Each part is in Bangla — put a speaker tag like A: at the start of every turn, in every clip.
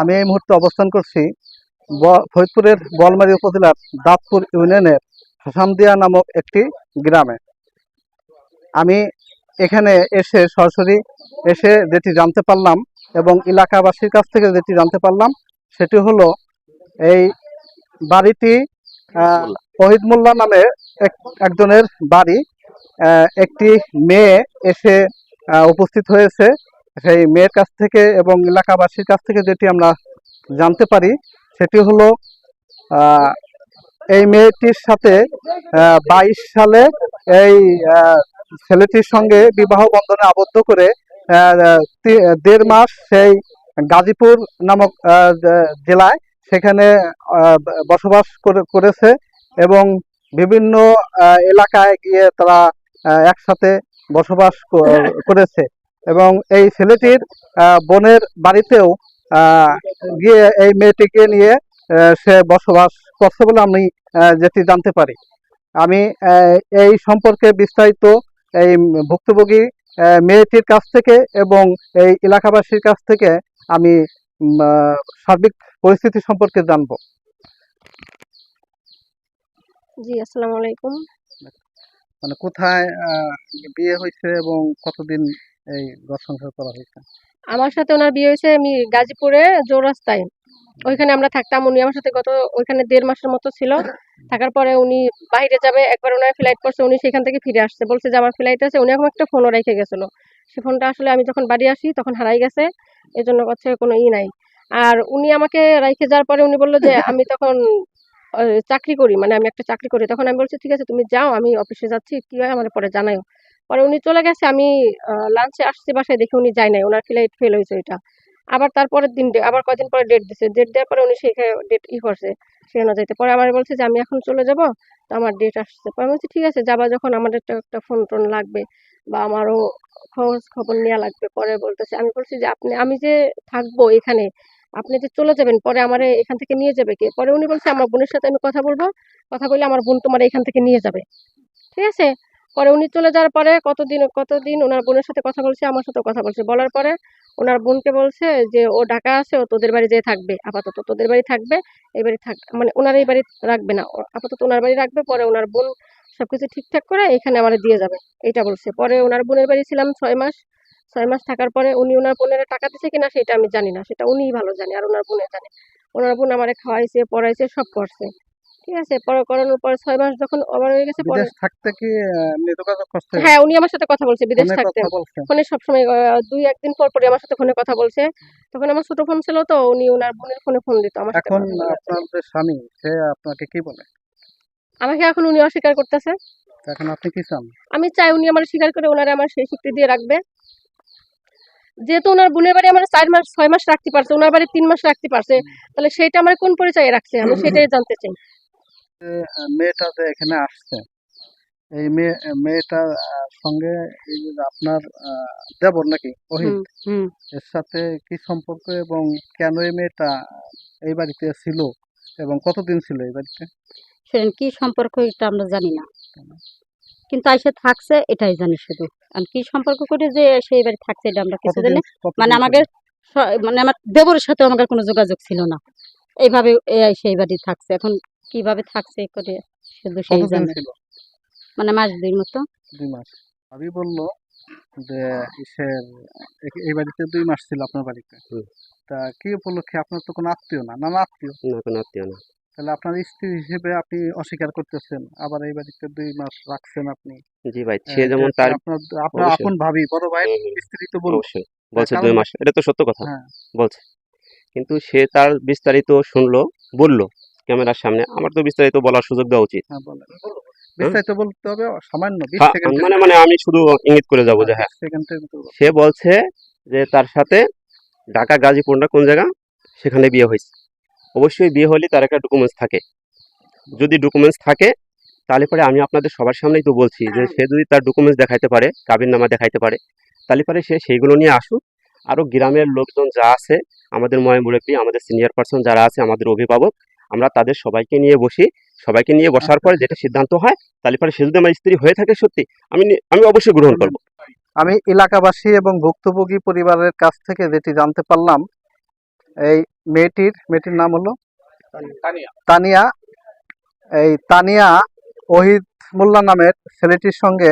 A: আমি এই মুহূর্তে অবস্থান করছি ফরিদপুরের বোয়ালমারী উপজেলার দাঁতপুর ইউনিয়নের হাসামদিয়া নামক একটি গ্রামে। আমি এখানে এসে সরাসরি এসে যেটি জানতে পারলাম এবং এলাকাবাসীর কাছ থেকে যেটি জানতে পারলাম, সেটি হলো এই বাড়িটি শহীদ মোল্লা নামে এক- একজনের বাড়ি। একটি মেয়ে এসে উপস্থিত হয়েছে। সেই মেয়ের কাছ থেকে এবং এলাকাবাসীর কাছ থেকে যেটি আমরা জানতে পারি, সেটি হলো এই মেয়েটির সাথে বাইশ সালে এই ছেলেটির সঙ্গে বিবাহ বন্ধনে আবদ্ধ করে দেড় মাস সেই গাজীপুর নামক জেলায় সেখানে বসবাস করে, করেছে এবং বিভিন্ন এলাকায় গিয়ে তারা একসাথে বসবাস করেছে। এবং এই ছেলেটির বোনের বাড়িতেও গিয়ে এই মেয়েটিকে নিয়ে সে বসবাস করছে বলে আমি যেটি জানতে পারি। আমি এই সম্পর্কে বিস্তারিত এই ভুক্তভোগী মেয়েটির কাছ থেকে এবং এই এলাকাবাসীর কাছ থেকে আমি সার্বিক পরিস্থিতি সম্পর্কে জানব।
B: জি আসসালামু আলাইকুম।
A: মানে কোথায় বিয়ে হয়েছে এবং কতদিন এই করা হয়েছে।
B: আমার সাথে ওনার বিয়ে হয়েছে, আমি গাজীপুরে চৌরাস্তায় ওইখানে আমরা থাকতাম, উনি আমার সাথে গত ওইখানে দেড় মাসের মতো ছিল। থাকার পরে উনি বাইরে যাবে, একবার ওনার ফ্লাইট করছে, উনি সেখান থেকে ফিরে আসছে। বলছে যে আমার ফ্লাইট আছে, উনি এখন একটা ফোনও রেখে গেছিল। সে ফোনটা আসলে আমি যখন বাড়ি আসি, তখন হারাই গেছে। এই জন্য হচ্ছে কোনো ই নাই। আর উনি আমাকে রেখে যাওয়ার পরে উনি বলল যে, আমি তখন চাকরি করি মানে আমি একটা চাকরি করি। তখন আমি বলছি, ঠিক আছে, তুমি যাও, আমি অফিসে যাচ্ছি, কি হয় আমার পরে জানাও পরে উনি চলে গেছে, আমি লাঞ্চে আসছি বাসায় দেখে উনি যায় নাই, ওনার ফ্লাইট ফেল হয়েছে ওইটা। আবার তারপরের দিন আবার কয়দিন পরে ডেট দিছে ডেট দেওয়ার পরে উনি সেখানে ডেট ই করছে সেখানে যাইতে। পরে আমার বলছে যে, আমি এখন চলে যাব, তো আমার ডেট আসছে। পরে বলছি, ঠিক আছে, যাবা যখন আমাদের তো একটা ফোন টোন লাগবে বা আমারও খোঁজ খবর নেওয়া লাগবে। পরে বলতেছে, আমি বলছি যে, আপনি, আমি যে থাকব এখানে, আপনি যে চলে যাবেন, পরে আমার এখান থেকে নিয়ে যাবে কে? পরে উনি বলছে, আমার বোনের সাথে আমি কথা বলব, কথা বলে আমার বোন তোমার এখান থেকে নিয়ে যাবে। ঠিক আছে? পরে উনি চলে যাওয়ার পরে কতদিন কতদিন ওনার বোনের সাথে কথা বলছে, আমার সাথে কথা বলছে। বলার পরে ওনার বোনকে বলছে যে, ও ঢাকা আছে, ও তোদের বাড়ি যেয়ে থাকবে। আপাতত তোদের বাড়ি থাকবে, এই বাড়ি থাক মানে ওনার এই বাড়ি রাখবে না। আপাতত ওনার বাড়ি রাখবে, পরে ওনার বোন সবকিছু ঠিকঠাক করে এখানে আমার দিয়ে যাবে। এইটা বলছে। পরে ওনার বোনের বাড়ি ছিলাম ছয় মাস। ছয় মাস থাকার পরে উনি ওনার বোনের টাকা দিছে কিনা সেটা আমি জানি না। সেটা উনিই ভালো জানে, আর ওনার বোনে জানে। ওনার বোন আমারে খাওয়াইছে, পড়াইছে, সব করছে। ঠিক আছে পরে করানোর পরে ছয় মাস যখন ওভার হয়ে গেছে পরে
A: থাকতে কি যোগাযোগ করতে
B: হ্যাঁ উনি আমার সাথে কথা বলছে বিদেশ থাকতে। ফোনে সবসময় দুই একদিন পর পরে আমার সাথে ফোনে কথা বলছে। তখন আমার ছোট ফোন ছিল তো উনি ওনার বোনের ফোনে ফোন দিত আমার
A: এখন। আপনার যে স্বামী সে আপনাকে কি বলে?
B: আমাকে এখন উনি অস্বীকার করতেছে।
A: এখন আপনি কি চান?
B: আমি চাই উনি আমার স্বীকার করে ওনারা আমার সেই স্বীকৃতি দিয়ে রাখবে। যেহেতু ওনার বোনের বাড়ি আমার চার মাস ছয় মাস রাখতে পারছে ওনার বাড়ি তিন মাস রাখতে পারছে তাহলে সেটা আমার কোন পরিচয়ে রাখছে? আমি সেটাই জানতে চাই।
A: মেয়েটা যে এখানে আসছে এই মেয়ে মেয়েটার সঙ্গে এই আপনার দেবর নাকি
B: হুম
A: এর সাথে কি সম্পর্ক এবং কেন এই মেয়েটা এই বাড়িতে ছিল এবং কতদিন ছিল এই বাড়িতে?
C: সেরকম কি সম্পর্ক এটা আমরা জানি না। কিন্তু আইসে থাকছে এটাই জানি শুধু। আর কি সম্পর্ক করে যে সে এবারে থাকছে এটা আমরা কিছু জানি মানে? আমাদের মানে আমার দেবরের সাথে আমাদের কোনো যোগাযোগ ছিল না। এইভাবে এ সেই বাড়ি থাকছে। এখন কীভাবে থাকছে করে শুধু সেই জানে। মানে মাস দুই মতো।
A: দুই মাস। আমি বলল যে ইসের এই বাড়িতে দুই মাস ছিল আপনার বাড়িতে। তা কি উপলক্ষে? আপনার তো কোনো আত্মীয় না। না আত্মীয়।
D: না কোনো আত্মীয় না।
A: তাহলে আপনার স্ত্রী হিসেবে আপনি অস্বীকার করতেছেন। আবার এই বাড়িতে দুই মাস রাখছেন আপনি।
D: জি ভাই সে যেমন তার
A: আপনার আপনার আপন ভাবি বড় ভাই স্ত্রী তো বলুন
D: অবশ্যই। বলছে দুই মাস। এটা তো সত্য কথা।
A: হ্যাঁ।
D: বলছে। কিন্তু সে তার বিস্তারিত শুনলো বলল। ক্যামেরার সামনে। আমার তো বিস্তারিত বলার সুযোগ দেওয়া উচিত।
A: হ্যাঁ বিস্তারিত বলতে হবে সামান্য বিশ
D: হ্যাঁ, মানে মানে আমি শুধু ইঙ্গিত করে যাব যে হ্যাঁ। সে বলছে যে তার সাথে ঢাকা গাজীপুর না কোন জায়গা? সেখানে বিয়ে হয়েছে। অবশ্যই বিয়ে হলে তার একটা ডকুমেন্টস থাকে। যদি ডকুমেন্টস থাকে তাহলে পরে আমি আপনাদের সবার সামনেই তো বলছি যে সে যদি তার ডকুমেন্টস দেখাইতে পারে কাবির নামা দেখাইতে পারে তাহলে পরে সে সেইগুলো নিয়ে আসুক। আরও গ্রামের লোকজন যা আছে আমাদের ময় মুরব্বী আমাদের সিনিয়র পার্সন যারা আছে আমাদের অভিভাবক আমরা তাদের সবাইকে নিয়ে বসি সবাইকে নিয়ে বসার পরে যেটা সিদ্ধান্ত হয় তাহলে পরে সে যদি আমার স্ত্রী হয়ে থাকে সত্যি আমি আমি অবশ্যই গ্রহণ করব।
A: আমি এলাকাবাসী এবং ভুক্তভোগী পরিবারের কাছ থেকে যেটি জানতে পারলাম এই মেয়েটির মেয়েটির নাম হলো? তানিয়া। এই তানিয়া ওহিদ মোল্লা নামের ছেলেটির সঙ্গে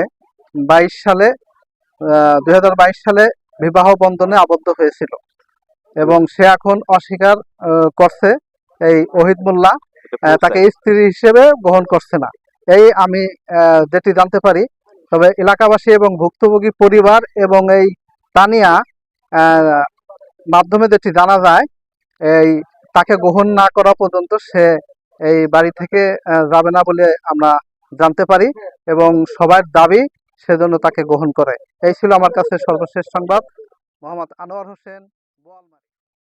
A: বাইশ সালে দুই হাজার বাইশ সালে বিবাহ বন্ধনে আবদ্ধ হয়েছিল। এবং সে এখন অস্বীকার করছে এই ওহিদ মোল্লা তাকে স্ত্রী হিসেবে গ্রহণ করছে না। এই আমি যেটি জানতে পারি তবে এলাকাবাসী এবং ভুক্তভোগী পরিবার এবং এই তানিয়া মাধ্যমে যেটি জানা যায় এই তাকে গ্রহণ না করা পর্যন্ত সে এই বাড়ি থেকে যাবে না বলে আমরা জানতে পারি এবং সবার দাবি সেজন্য তাকে গ্রহণ করে। এই ছিল আমার কাছে সর্বশেষ সংবাদ। মোহাম্মদ আনোয়ার হোসেন